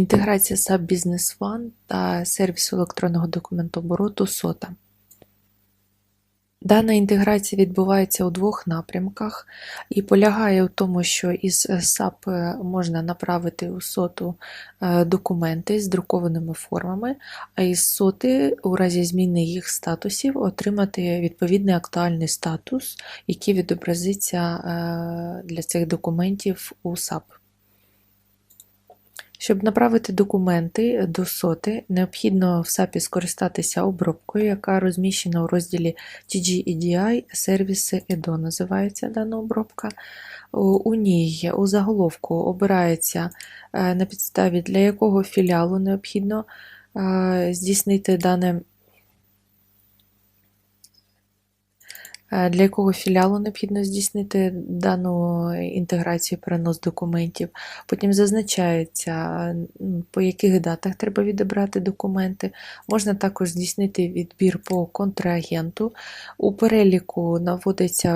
Інтеграція SAP Business One та сервісу електронного документообороту SOTA. Дана інтеграція відбувається у двох напрямках і полягає у тому, що із SAP можна направити у SOTU е, документи з друкованими формами, а із SOTI у разі зміни їх статусів отримати відповідний актуальний статус, який відобразиться е, для цих документів у SAP. Щоб направити документи до соти, необхідно в SAP скористатися обробкою, яка розміщена у розділі TG-EDI сервіси EDO називається дана обробка. У ній у заголовку обирається е, на підставі, для якого філіалу необхідно е, здійснити дане для якого філіалу необхідно здійснити дану інтеграцію перенос документів. Потім зазначається, по яких датах треба відібрати документи. Можна також здійснити відбір по контрагенту. У переліку наводиться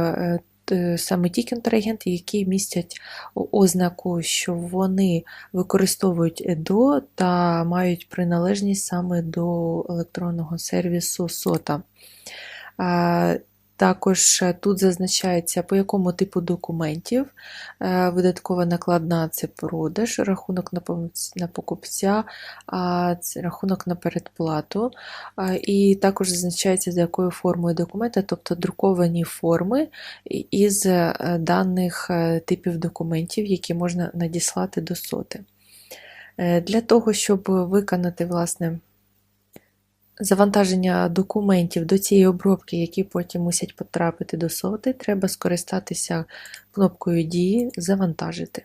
е, саме ті контрагенти, які містять ознаку, що вони використовують ЕДО та мають приналежність саме до електронного сервісу SOTA. Також е, тут зазначається, по якому типу документів е, видаткова накладна це продаж, рахунок на покупця, це рахунок на передплату. І також зазначається, за якою формою документа, тобто друковані форми із е, даних типів документів, які можна надіслати до соти. Для того, щоб виконати, власне, завантаження документів до цієї обробки, які потім мусять потрапити до соти, треба скористатися кнопкою Дії Завантажити.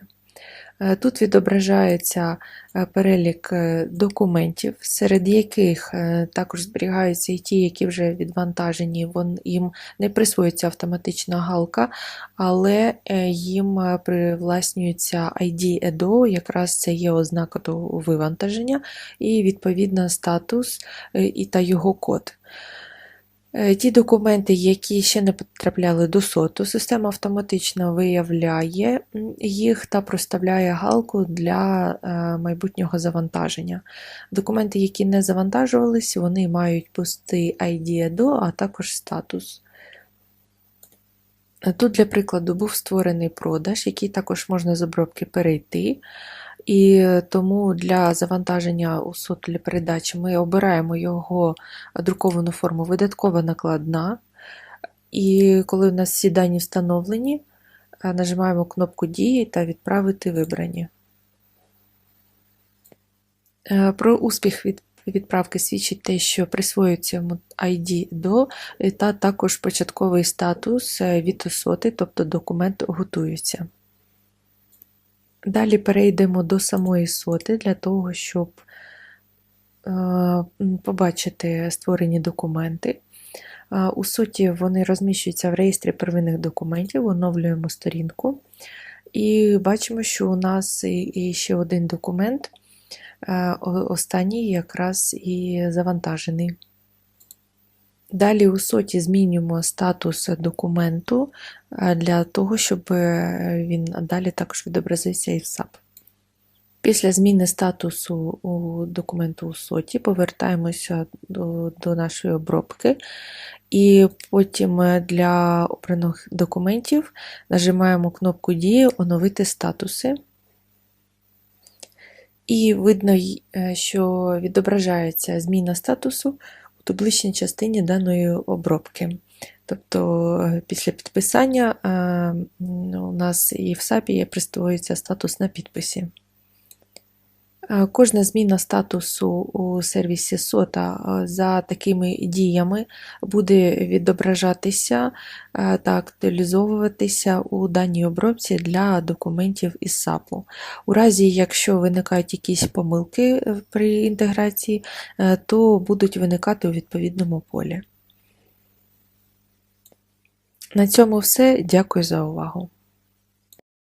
Е, тут відображається е, перелік е, документів, серед яких також зберігаються і ті, які вже відвантажені, їм не присвоюється автоматична галка, але їм привласнюється ID EDO, якраз це є ознака до вивантаження, і відповідно статус і та його код. Е, ті документи, які ще не потрапляли до соту, система автоматично виявляє їх та проставляє галку для е, майбутнього завантаження. Документи, які не завантажувались, вони мають пустий ID EDO, а також статус. Тут, для прикладу, був створений продаж, який також можна з обробки перейти. І тому для завантаження у сотулі передачі ми обираємо його друковану форму видаткова накладна. І коли у нас всі дані встановлені, нажимаємо кнопку Дії та Відправити вибрані. Е, про успіх від відправки свідчить те, що присвоюється ID до, та також початковий статус е, від соти, тобто документ готується. Далі перейдемо до самої соти для того, щоб е, побачити створені документи. Е, у соті вони розміщуються в реєстрі первинних документів, оновлюємо сторінку. І бачимо, що у нас і ще один документ, е, останній якраз і завантажений. Далі у соті змінюємо статус документу е, для того, щоб е, він далі також відобразився і в SAP. Після зміни статусу у документу у соті повертаємося до, до нашої обробки, і потім е, для обраних документів нажимаємо кнопку Дії Оновити статуси. І видно, що відображається зміна статусу у табличній частині даної обробки. Тобто е, після підписання е, у нас і в SAP присвоюється статус на підписі. Е, кожна зміна статусу у сервісі SOTA за такими діями буде відображатися та актуалізовуватися у даній обробці для документів із SAP. У разі, якщо виникають якісь помилки при інтеграції, то будуть виникати у відповідному полі. На цьому все. Дякую за увагу.